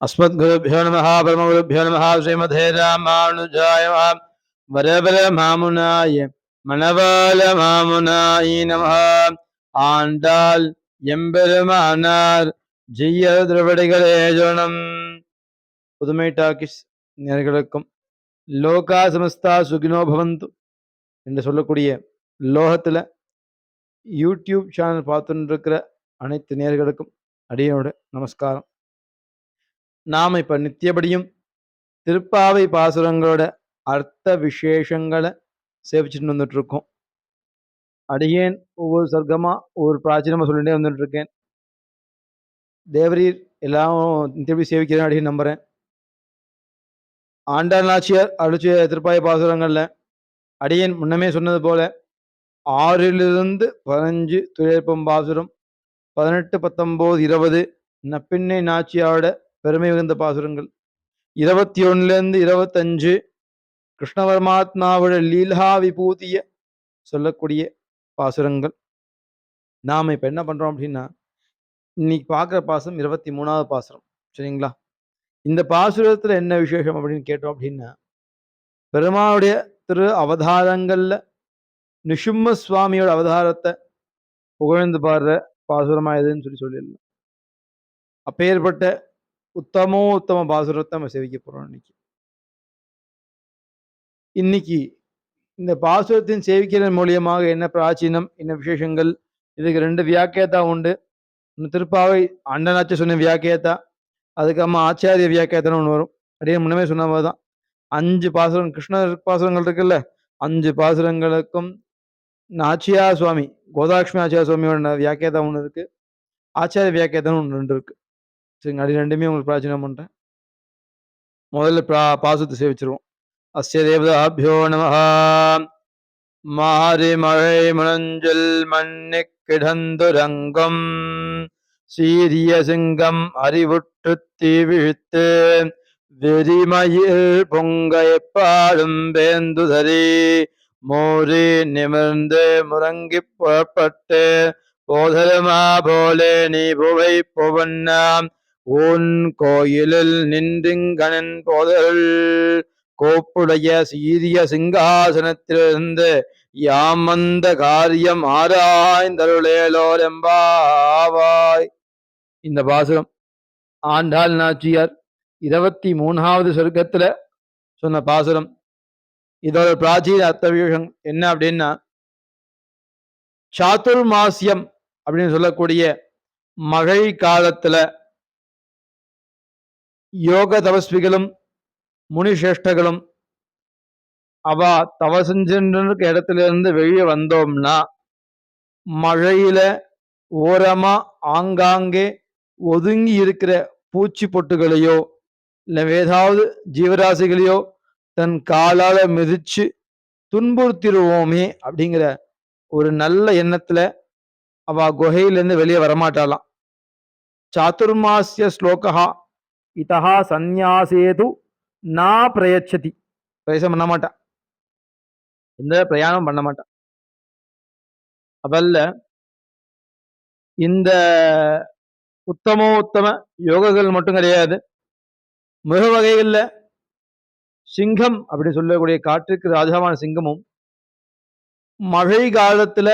अस्मद्गुरुभ्यो नमः परमगुरुभ्यो नमः श्रीमधे रामानुजाय नमः வரபர மாமுனாய மணவாள மாமுனாய் நமः ஆண்டாள் எம்பெருமானார் ஜெய்ய திரவடிகளே ஜோனம் புதுமை டாக்கிஸ் நேர்களுக்கும் லோகா சமஸ்தா சுகினோ பவந்து என்று சொல்லக்கூடிய லோகத்தில் யூடியூப் சேனல் பார்த்துட்டு இருக்கிற அனைத்து நேர்களுக்கும் அடியோட நமஸ்காரம் நாம் இப்போ நித்தியபடியும் திருப்பாவை பாசுரங்களோட அர்த்த விசேஷங்களை சேவிச்சுட்டு வந்துட்டு இருக்கோம் அடியேன் ஒவ்வொரு சர்க்கமாக ஒவ்வொரு பிராச்சீனமாக சொல்லிகிட்டே வந்துட்டுருக்கேன் தேவரீர் எல்லாம் நித்தியபடி சேவிக்கிறேன் அப்படின்னு நம்புகிறேன் ஆண்டாள் நாச்சியார் அழிச்சிய திருப்பாவை பாசுரங்களில் அடியேன் முன்னமே சொன்னது போல ஆறிலிருந்து பதினஞ்சு துயர்ப்பம் பாசுரம் பதினெட்டு பத்தொம்போது இருபது நப்பிண்ணை நாச்சியாரோட பெருமை மிகுந்த பாசுரங்கள். இருபத்தி ஒன்னுலேருந்து இருபத்தஞ்சு கிருஷ்ண பரமாத்மாவோட லீலா விபூதிய சொல்லக்கூடிய பாசுரங்கள். நாம் இப்போ என்ன பண்ணுறோம் அப்படின்னா இன்னைக்கு பார்க்குற பாசுரம் இருபத்தி மூணாவது பாசுரம். சரிங்களா? இந்த பாசுரத்தில் என்ன விசேஷம் அப்படின்னு கேட்டோம் அப்படின்னா பெருமாவுடைய திரு அவதாரங்களில் நிஷும்ம சுவாமியோட அவதாரத்தை புகழ்ந்து பாடுற பாசுரமாக எதுன்னு சொல்லி சொல்லிடலாம். அப்பேற்பட்ட உத்தமோ உத்தம பாசுரத்தை நம்ம சேவிக்க போகிறோம் இன்னைக்கு. இன்னைக்கு இந்த பாசுரத்தின் சேவிக்கிறதன் மூலியமாக என்ன பிராச்சீனம் என்ன விசேஷங்கள்? இதுக்கு ரெண்டு வியாக்கியத்தா உண்டு. ஒன்று திருப்பாவை அண்டனாச்ச சொன்ன வியாக்கியத்தா அதுக்கப்புறமா ஆச்சாரிய வியாக்கியத்தான்னு ஒன்று வரும். அப்படியே முன்னமே சொன்ன மாதிரி தான் அஞ்சு பாசுரம் கிருஷ்ணர் பாசுரங்கள் இருக்குல்ல அஞ்சு பாசுரங்களுக்கும் நாச்சியா சுவாமி கோதாலட்சுமி ஆச்சியா சுவாமியோட வியாக்கியதா ஒன்று இருக்கு. ஆச்சாரிய வியாக்கியதான் ஒன்று ரெண்டு இருக்கு. சரிங்க. அது ரெண்டுமே உங்களுக்கு பிராச்சீனம் பண்ணுறேன் முதல்ல பா பாசத்தை சேவிச்சிருவோம். அஸ்ய தேவதாபியோ நம மாறி மழை முழஞ்சல் மண்ணி கிடந்துரங்கம் சீரிய சிங்கம் அறிவுற்று தீவிழித்து வெறிமயில் பொங்கை பாடும் வேந்துதரி மோரி நிமிர்ந்து முறங்கி புறப்பட்டு போதலுமா போலே நீ புவை புவன்னாம் ஓன் கோயிலில் நின்றிங்கனின் போதல் கோப்புடைய சீரிய சிங்காசனத்திலிருந்து யாமந்த காரியம் ஆராய்ந்தருளேலோர் எம்பாவாய் இந்த பாசுரம் ஆண்டாள் நாச்சியார் இருபத்தி மூணாவது சொர்க்கத்துல சொன்ன பாசுரம். இதோட பிராச்சீன அர்த்தவியூகம் என்ன அப்படின்னா சாத்துர்மாசியம் அப்படின்னு சொல்லக்கூடிய மழை காலத்துல யோக தபஸ்விகளும் முனிசேஷ்டகளும் அவ தவசெஞ்சின்ற இடத்துல இருந்து வெளியே வந்தோம்னா மழையில ஓரமா ஆங்காங்கே ஒதுங்கி இருக்கிற பூச்சி பொட்டுகளையோ இல்லை ஏதாவது ஜீவராசிகளையோ தன் காலால மிதிச்சு துன்புறுத்திடுவோமே அப்படிங்கிற ஒரு நல்ல எண்ணத்துல அவ குகையிலேருந்து வெளியே வரமாட்டாளாம். சாத்துர்மாசிய ஸ்லோகா இதா சந்நியாசேது நா பிரயச்சதி பிரயசம் பண்ண மாட்டான் எந்த பிரயாணம் பண்ண மாட்டான் அவல்ல இந்த உத்தமோ உத்தம யோகங்கள் மட்டும் கிடையாது. மிக வகைகளில் சிங்கம் அப்படின்னு சொல்லக்கூடிய காற்றுக்கு ராஜாவான சிங்கமும் மழை காலத்துல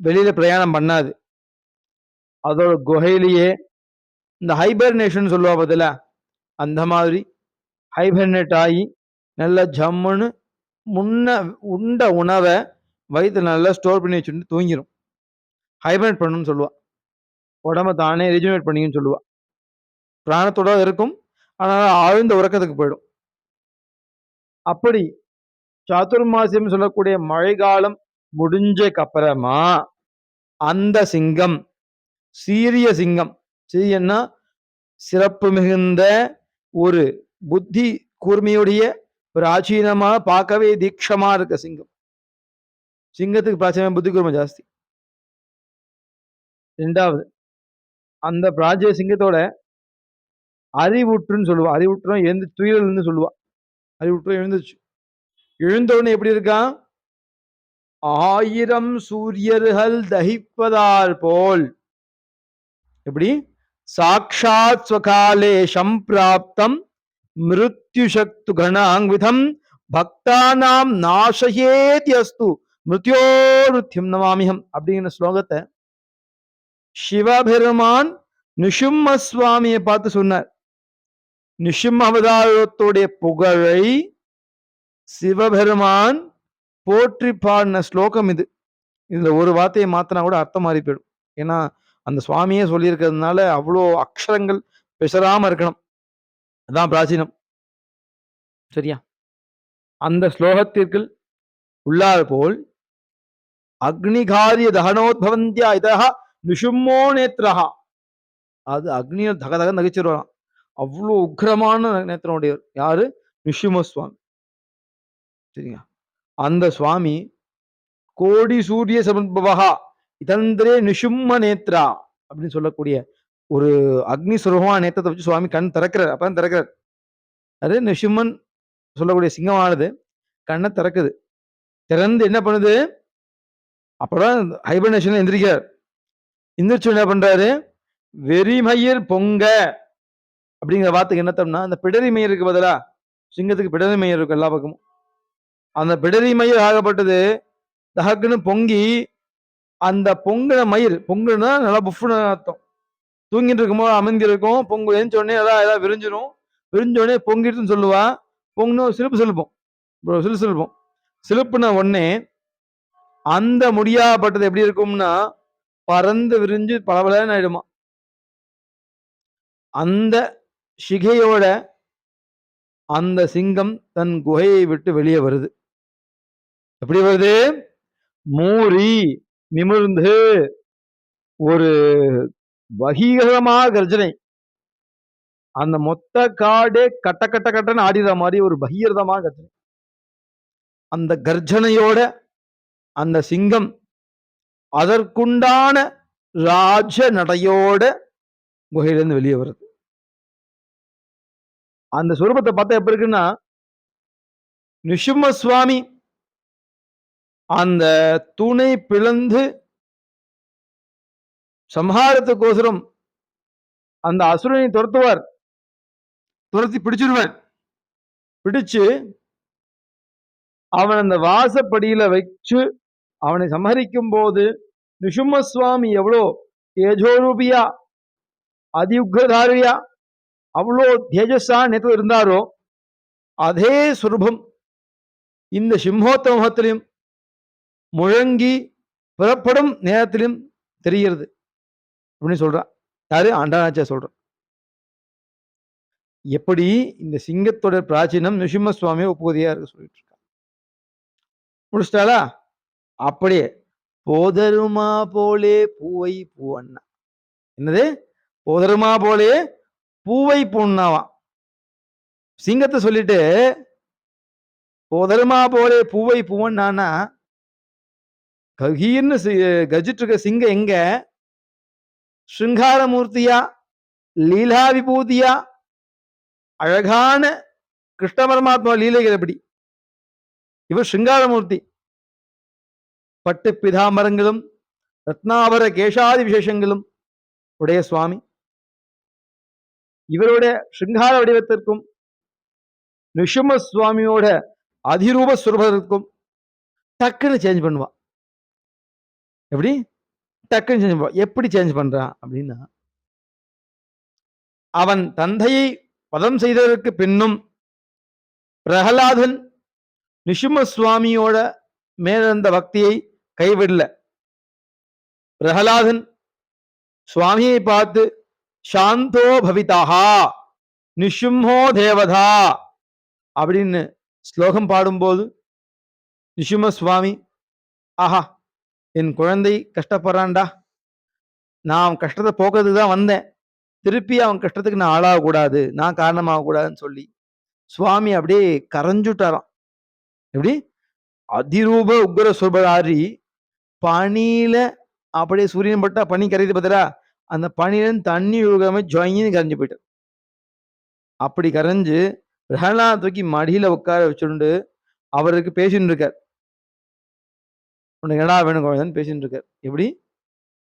வெளியில பிரயாணம் பண்ணாது. அதோட குகையிலேயே இந்த ஹைபர்னேஷன் சொல்லுவா பதில அந்த மாதிரி ஹைபர்னேட் ஆகி நல்லா ஜம்முன்னு முன்ன உண்ட உணவை வயிற்றுல நல்லா ஸ்டோர் பண்ணி வச்சுட்டு தூங்கிடும் ஹைபர்னேட் பண்ணுன்னு சொல்லுவாள் உடம்ப தானே ரிஜினேட் பண்ணிங்கன்னு சொல்லுவாள் பிராணத்தோட இருக்கும். ஆனால் ஆழ்ந்த உறக்கத்துக்கு போயிடும். அப்படி சாத்துர்மாசியம் சொல்லக்கூடிய மழைக்காலம் முடிஞ்சக்கு அப்புறமா அந்த சிங்கம் சீரிய சிங்கம் சீரியன்னா சிறப்பு மிகுந்த ஒரு புத்தி கூர்மையுடைய பிராச்சீனமா பார்க்கவே தீட்சமா இருக்க சிங்கம். சிங்கத்துக்கு பிராச்சீன புத்தி கூர்மை ஜாஸ்தி. ரெண்டாவது அந்த பிராஜ்ய சிங்கத்தோட அறிவுற்றுன்னு சொல்லுவா. அறிவுற்றம் எழுந்து துயிலிருந்து சொல்லுவா. அறிவுற்றம் எழுந்துச்சு. எழுந்தவுடனே எப்படி இருக்கான்? ஆயிரம் சூரியர்கள் தகிப்பதால் போல். எப்படி? சாட்சாத் ஸ்வகாலே சம்பிராப்தம் மிருத்யுசக்து கணாங்விதம் பக்தானாம் நாசயேதி அஸ்து மிருத்யோருத்தியம் நமாமிகம் அப்படிங்கிற ஸ்லோகத்தை சிவபெருமான் நிஷும்ம சுவாமியை பார்த்து சொன்னார். நிஷும் அவதாரத்துடைய புகழை சிவபெருமான் போற்றி பாடின ஸ்லோகம் இது. இதுல ஒரு வார்த்தையை மாத்தினா கூட அர்த்தம் மாறி போயிடும். ஏன்னா அந்த சுவாமியே சொல்லியிருக்கிறதுனால அவ்வளோ அக்ஷரங்கள் பெசராம இருக்கணும். அதான் பிராச்சீனம் சரியா? அந்த ஸ்லோகத்திற்கு உள்ளார் போல் அக்னிகாரிய தகனோத்பவந்தியா இதா நிஷும்மோ நேத்ரஹா. அது அக்னியை தக தக நகைச்சிருவான் அவ்வளோ உக்ரமான நேத்திரமுடையவர் யாரு? நிஷும சுவாமி. சரிங்க அந்த சுவாமி கோடி சூரிய சமத்பவா இதந்திரே நிஷும்ம நேத்ரா அப்படின்னு சொல்லக்கூடிய ஒரு அக்னி சுரூபமான நேத்திரத்தை வச்சு சுவாமி கண் திறக்கிறார். அப்பதான் திறக்கிறார். அது நிஷும்மன் சொல்லக்கூடிய சிங்கமானது கண்ணை திறக்குது. திறந்து என்ன பண்ணுது? அப்பதான் ஹைபர்னேஷன் எந்திரிக்கிறார். எந்திரிச்சு என்ன பண்றாரு? வெறிமயிர் பொங்க அப்படிங்கிற வார்த்தைக்கு என்னத்தம்னா அந்த பிடரி மயிருக்கு பதிலா சிங்கத்துக்கு பிடரி மயிர் இருக்கும் எல்லா பக்கமும். அந்த பிடரி மயிர் ஆகப்பட்டது தகக்குன்னு பொங்கி அந்த பொங்குன மயில் பொங்குனா நல்லா புஃப்னு அர்த்தம். தூங்கிட்டு இருக்கும்போது அமைந்திருக்கும் பொங்கு. எழுந்த உடனே எல்லாம் ஏதாவது விரிஞ்சிடும் விரிஞ்ச உடனே பொங்கிட்டுன்னு சொல்லுவா. பொங்கணும் சிலுப்பு சிலுப்போம். சிலு சிலுப்போம். சிலுப்புன உடனே அந்த முடியாப்பட்டது எப்படி இருக்கும்னா பறந்து விரிஞ்சு பளபளன்னு ஆயிடுமா. அந்த சிகையோட அந்த சிங்கம் தன் குகையை விட்டு வெளியே வருது. எப்படி வருது? மூரி நிமிர்ந்து ஒரு வகீகரமா கர்ஜனை. அந்த மொத்த காடே கட்ட கட்ட கட்டன்னு ஆடிற மாதிரி ஒரு பகீரதமாக கர்ஜனை. அந்த கர்ஜனையோட அந்த சிங்கம் அதற்குண்டான ராஜ நடையோட குகையிலேருந்து வெளியே வருது. அந்த சுரூபத்தை பார்த்தா எப்ப இருக்குன்னா நிஷும்ம சுவாமி அந்த துணை பிளந்து சம்ஹாரத்துக்கோசரம் அந்த அசுரனை துரத்துவார். துரத்தி பிடிச்சிருவார். பிடிச்சு அவன் அந்த வாசப்படியில வச்சு அவனை சம்ஹரிக்கும் போது நிஷும்ம சுவாமி எவ்வளோ தேஜோரூபியா அதியுக்ரதாரியா அவ்வளோ தேஜஸா நேற்று இருந்தாரோ அதே சுரூபம் இந்த சிம்மோத்தமத்திலையும் முழங்கி புறப்படும் நேரத்திலும் தெரிகிறது. அப்படின்னு சொல்றான். யாரு? ஆண்டானாச்சா சொல்றான். எப்படி இந்த சிங்கத்தோட பிராச்சீனம் நிருசிம்ம சுவாமியை ஒப்புவதியா இருக்கு சொல்லிட்டு இருக்கான். முடிச்சிட்டாளா? அப்படியே போதருமா போலே பூவை பூவண்ணா. என்னது? போதருமா போலே பூவை பூண்ணாவான் சிங்கத்தை சொல்லிட்டு போதருமா போலே பூவை பூவண்ணான்னா ககீர்னு கஜிட்டு இருக்க சிங்கம் எங்க? ஸ்ருங்காரமூர்த்தியா லீலா விபூதியா அழகான கிருஷ்ண பரமாத்மா லீலைகள் எப்படி? இவர் ஸ்ருங்காரமூர்த்தி பட்டு பிதாமரங்களும் ரத்னாபர கேஷாதி விசேஷங்களும் உடைய சுவாமி. இவருடைய ஸ்ருங்கார வடிவத்திற்கும் நிஷும சுவாமியோட அதிரூப சுரபத்திற்கும் டக்குன்னு சேஞ்ச் பண்ணுவான் எப்படி? டக்குன்னு சேஞ்ச் எப்படி சேஞ்ச் பண்றான் அப்படின்னா அவன் தந்தையை பதம் செய்ததற்கு பின்னும் பிரகலாதன் நிஷும சுவாமியோட மேலிருந்த பக்தியை கைவிடல. பிரகலாதன் சுவாமியை பார்த்து சாந்தோ பவிதாகா நிஷும்மோ தேவதா அப்படின்னு ஸ்லோகம் பாடும்போது நிஷும சுவாமி ஆஹா என் குழந்தை கஷ்டப்படுறான்டா. நான் அவன் கஷ்டத்தை போக்குறதுக்கு தான் வந்தேன். திருப்பி அவன் கஷ்டத்துக்கு நான் ஆளாகக்கூடாது. நான் காரணமாகக்கூடாதுன்னு சொல்லி. சுவாமி அப்படியே கரைஞ்சுட்டாராம். எப்படி? அதிரூப உக்ர சுபதாரி பனியில அப்படியே சூரியன் பட்டா பனி கரையுது பார்த்தா அந்த பனியிலேருந்து தண்ணி ஒழுகாம ஜொயின்னு கரைஞ்சு போயிட்டார். அப்படி கரைஞ்சு பிரகலாத் தூக்கி மடியில உட்கார வச்சுண்டு அவருக்கு பேசின்னு இருக்கார். உனக்கு என்னடா வேணும் குழந்தைன்னு பேசிட்டு இருக்கார் எப்படி?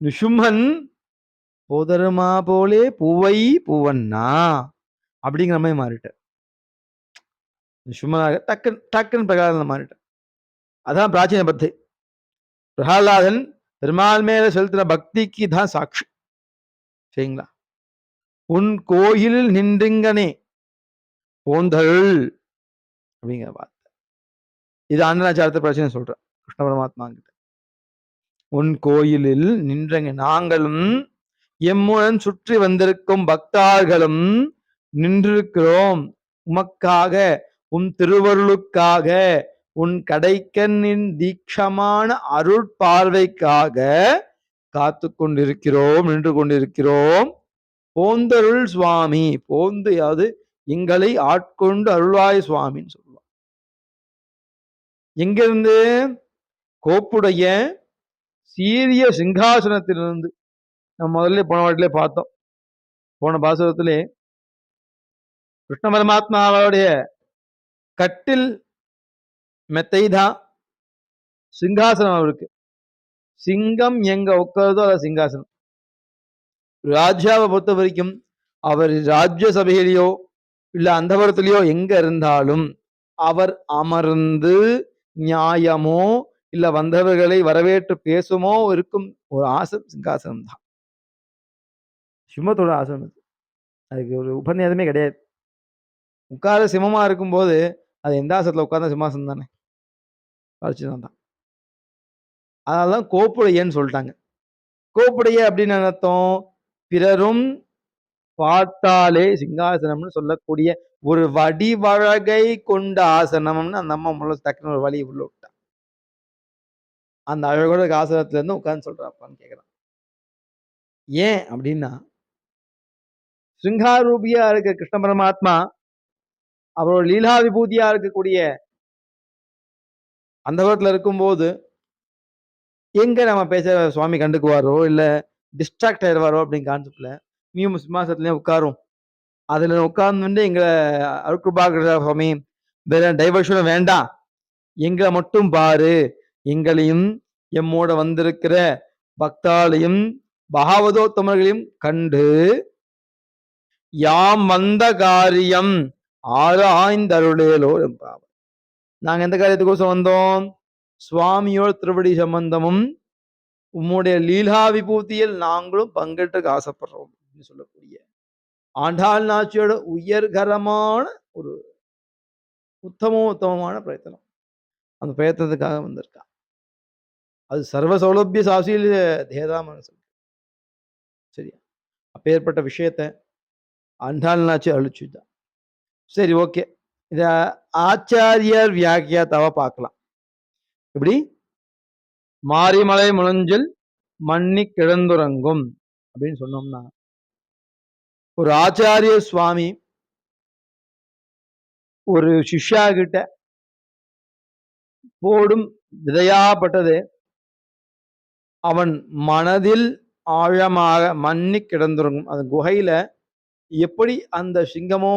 நிஷும்மன் போதருமா போலே பூவை பூவன்னா அப்படிங்கிற மாதிரி மாறிட்டார் சும்மா டக்குன்னு டக்குன்னு பிரகலாதன் மாறிட்டார் அதான் பிராச்சீன பக்தி. பிரகலாதன் பெருமாள் மேல செலுத்துற பக்திக்கு தான் சாட்சி. சரிங்களா? உன் கோயிலில் நின்றுங்கனே போந்தள் அப்படிங்கிற வார்த்தை. இது ஆண்டனாச்சாரத்தை பிரச்சனை சொல்றேன். கிருஷ்ண பரமாத்மா கிட்ட உன் கோயிலில் நின்றங்க. நாங்களும் எம்முடன் சுற்றி வந்திருக்கும் பக்தார்களும் நின்றிருக்கிறோம். உமக்காக உன் திருவருளுக்காக உன் கடைக்கண்ணின் தீட்சமான அருட்பார்வைக்காக காத்து கொண்டிருக்கிறோம் நின்று கொண்டிருக்கிறோம். போந்தருள் சுவாமி போந்து யாது எங்களை ஆட்கொண்டு அருள்வாய் சுவாமின்னு சொல்லுவான் எங்கிருந்து? கோப்புடைய சீரிய சிங்காசனத்திலிருந்து நம்ம முதல்ல போன வாட்டிலே பார்த்தோம். போன பாசகத்திலே கிருஷ்ண பரமாத்மாவுடைய கட்டில் மெத்தைதான் சிங்காசனம் அவருக்கு. சிங்கம் எங்க உட்காருதோ அது சிங்காசனம். ராஜாவை பொறுத்த வரைக்கும் அவர் ராஜ்யசபையிலேயோ இல்ல அந்தபுரத்திலேயோ எங்க இருந்தாலும் அவர் அமர்ந்து நியாயமோ இல்ல வந்தவர்களை வரவேற்று பேசுமோ இருக்கும் ஒரு ஆசனம் சிங்காசனம் தான். சிம்மத்தோட ஆசனம் அது. அதுக்கு ஒரு உபநியாசமே கிடையாது. உட்கார சிம்மமா இருக்கும்போது அது எந்த ஆசனத்துல உட்கார்ந்த சிம்மாசனம் தானே? வளர்ச்சிதான் தான். அதனாலதான் கோப்புடையன்னு சொல்லிட்டாங்க. கோப்புடைய அப்படின்னு அர்த்தம்? பிறரும் பார்த்தாலே சிங்காசனம்னு சொல்லக்கூடிய ஒரு வடிவழகை கொண்ட ஆசனம்னு அந்த அம்மா முள்ள டக்குன்னு ஒரு வழி உள்ள அந்த அழகோட ஆசனத்துல இருந்து உட்கார்ந்து சொல்றாப்பான்னு கேக்குறான். ஏன் அப்படின்னா சிங்காரூபியா இருக்க கிருஷ்ண பரமாத்மா அவரோட லீலா விபூதியா இருக்கக்கூடிய அந்த இடத்துல இருக்கும்போது எங்க நம்ம பேச சுவாமி கண்டுக்குவாரோ இல்ல டிஸ்ட்ராக்ட் ஆயிடுவாரோ அப்படின்னு கான்செப்ட்ல நீயும் சிம்மாசனத்துலயே உட்காரும். அதுல உட்கார்ந்து எங்களை அருக்குபாகிருஷ்ண சுவாமி வேற டைவர்ஷனும் வேண்டாம். எங்களை மட்டும் பாரு. எங்களையும் எம்மோட வந்திருக்கிற பக்தாலையும் பகவதோத்தமர்களையும் கண்டு யாம் வந்த காரியம் ஆராய்ந்தருளேலோ என்பாவர் நாங்க எந்த காரியத்துக்கோசம் வந்தோம்? சுவாமியோட திருவடி சம்பந்தமும் உம்முடைய லீலா விபூத்தியில் நாங்களும் பங்கெட்டுக்கு ஆசைப்படுறோம் அப்படின்னு சொல்லக்கூடிய ஆண்டாள் நாச்சியோட உயர்கரமான ஒரு உத்தமோத்தமமான பிரயத்தனம். அந்த பிரயத்தனத்துக்காக வந்திருக்கான் அது சர்வ சௌலபிய சாசியில் தேதாமன சரியா? அப்பேற்பட்ட விஷயத்த ஆண்டாள் அழிச்சுதான் சரி ஓகே. இத ஆச்சாரியர் வியாக்கியாத்தாவ பார்க்கலாம் இப்படி மாரிமலை முழஞ்சில் மண்ணி கிடந்துறங்கும் அப்படின்னு சொன்னோம்னா. ஒரு ஆச்சாரிய சுவாமி ஒரு சிஷ்யா கிட்ட போடும் விதையாப்பட்டது அவன் மனதில் ஆழமாக மண்ணி கிடந்துறங்கும் அந்த குகையில எப்படி அந்த சிங்கமோ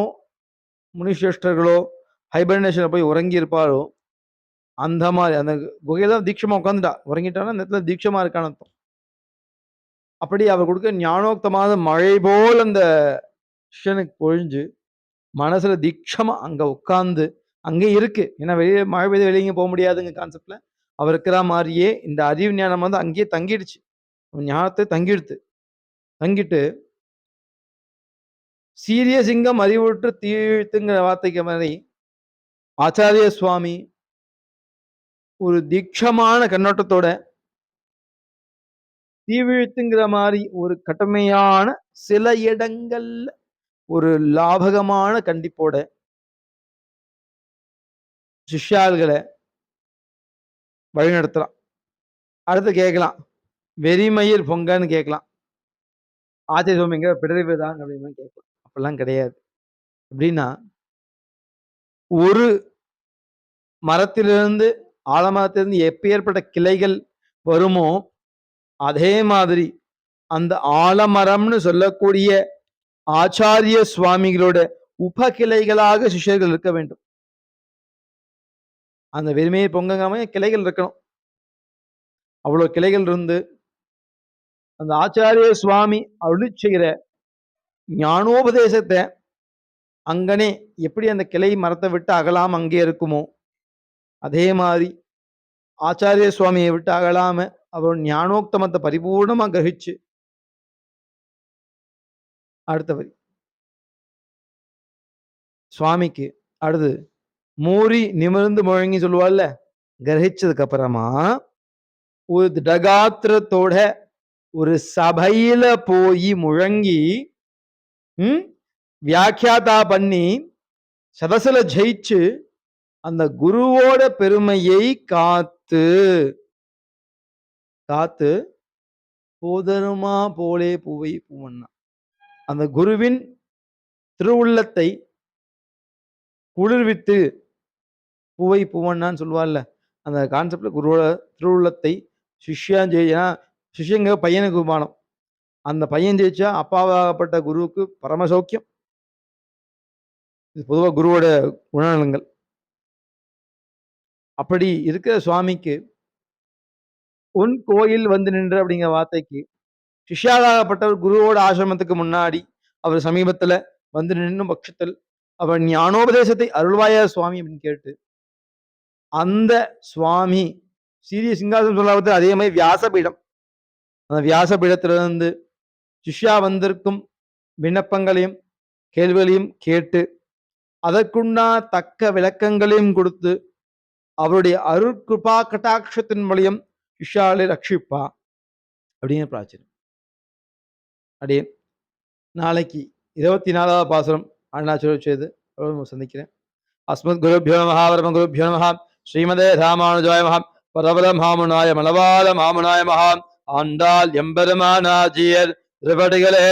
முனிசிரேஷ்டர்களோ ஹைபர்னேஷனில் போய் உறங்கி இருப்பாரோ அந்த மாதிரி அந்த குகையில தீட்சமா உட்காந்துட்டா உறங்கிட்டான்னா அந்த இடத்துல தீட்சமா இருக்கான்னு அர்த்தம். அப்படி அவர் கொடுக்க ஞானோக்தமான மழை போல் அந்த சிஷனுக்கு பொழிஞ்சு மனசுல தீட்சமா அங்க உட்காந்து அங்கே இருக்கு. ஏன்னா வெளியே மழை பெய்து வெளியே போக முடியாதுங்க கான்செப்ட்ல அவர் இருக்கிற மாதிரியே இந்த அறிவு ஞானம் வந்து அங்கேயே தங்கிடுச்சு. ஞானத்தை தங்கிடுத்து. தங்கிட்டு சீரிய சிங்கம் அறிவுற்று தீழ்த்துங்கிற வார்த்தைக்கு மாதிரி ஆச்சாரிய சுவாமி ஒரு தீட்சமான கண்ணோட்டத்தோட தீவிழ்த்துங்கிற மாதிரி ஒரு கடுமையான சில இடங்கள்ல ஒரு லாபகமான கண்டிப்போட சிஷ்யாள்களை வழிநடத்தலாம். அடுத்து கேட்கலாம். வெறிமயிர் பொங்கன்னு கேட்கலாம். ஆச்சரிய சுவாமிங்க பிடரிவுதான் அப்படின்னு கேட்கலாம். அப்படிலாம் கிடையாது. அப்படின்னா ஒரு மரத்திலிருந்து ஆலமரத்திலிருந்து எப்பேற்பட்ட கிளைகள் வருமோ அதே மாதிரி அந்த ஆலமரம்னு சொல்லக்கூடிய ஆச்சாரிய சுவாமிகளோட உப கிளைகளாக சிஷ்யர்கள் இருக்க வேண்டும். அந்த வெறுமையை பொங்கங்காம கிளைகள் இருக்கணும். அவ்வளோ கிளைகள் இருந்து அந்த ஆச்சாரிய சுவாமி அருளி செய்கிற ஞானோபதேசத்தை அங்கனே எப்படி அந்த கிளை மரத்தை விட்டு அகலாம் அங்கே இருக்குமோ அதே மாதிரி ஆச்சாரிய சுவாமியை விட்டு அகலாம அவர் ஞானோக்தமத்தை பரிபூர்ணமாக கிரகிச்சு அடுத்த வரி. சுவாமிக்கு அடுத்து மூறி நிமிர்ந்து முழங்கி சொல்லுவாள்ல கிரகிச்சதுக்கு அப்புறமா ஒரு திடகாத்திரத்தோட ஒரு சபையில போய் முழங்கி ம் வியாக்கியாதா பண்ணி சதசில ஜெயிச்சு அந்த குருவோட பெருமையை காத்து காத்து போதருமா போலே பூவை பூவண்ணா. அந்த குருவின் திருவுள்ளத்தை குளிர்வித்து பூவை பூவண்ணான்னு சொல்லுவாள்ல அந்த கான்செப்டில் குருவோட திருவுள்ளத்தை சிஷ்யான் ஜெயிச்சா சிஷ்யங்க பையனுக்கு உபானம் அந்த பையன் ஜெயிச்சா அப்பாவாகப்பட்ட குருவுக்கு பரமசௌக்கியம் இது பொதுவாக குருவோட குணநலங்கள் அப்படி இருக்கிற சுவாமிக்கு உன் கோயில் வந்து நின்று அப்படிங்கிற வார்த்தைக்கு சிஷ்யாவாகப்பட்டவர் குருவோட ஆசிரமத்துக்கு முன்னாடி அவர் சமீபத்தில் வந்து நின்னும் பட்சத்தில் அவர் ஞானோபதேசத்தை அருள்வாயா சுவாமி அப்படின்னு கேட்டு அந்த சுவாமி சீரிய சிங்காசனம் சொல்லாவது அதே மாதிரி வியாசபீடம். அந்த வியாசபீடத்திலிருந்து சிஷ்யா வந்திருக்கும் விண்ணப்பங்களையும் கேள்விகளையும் கேட்டு அதற்குண்டா தக்க விளக்கங்களையும் கொடுத்து அவருடைய அருட்கிருபா கட்டாட்சத்தின் மூலியம் சிஷ்யாலை ரட்சிப்பா அப்படின்னு பிராச்சனம் அப்படியே நாளைக்கு இருபத்தி நாலாவது பாசுரம் சொல்லி செய்து சந்திக்கிறேன். அஸ்மத் குருபியோ நமஹ பரம குருபியோ மகா ஸ்ரீமதே ராமானுஜாய மகா பரபர மாமுனாய மலபால மாமுனாய மகா ஆண்டாள் எம்பெருமானாஜியர் திருவடிகளே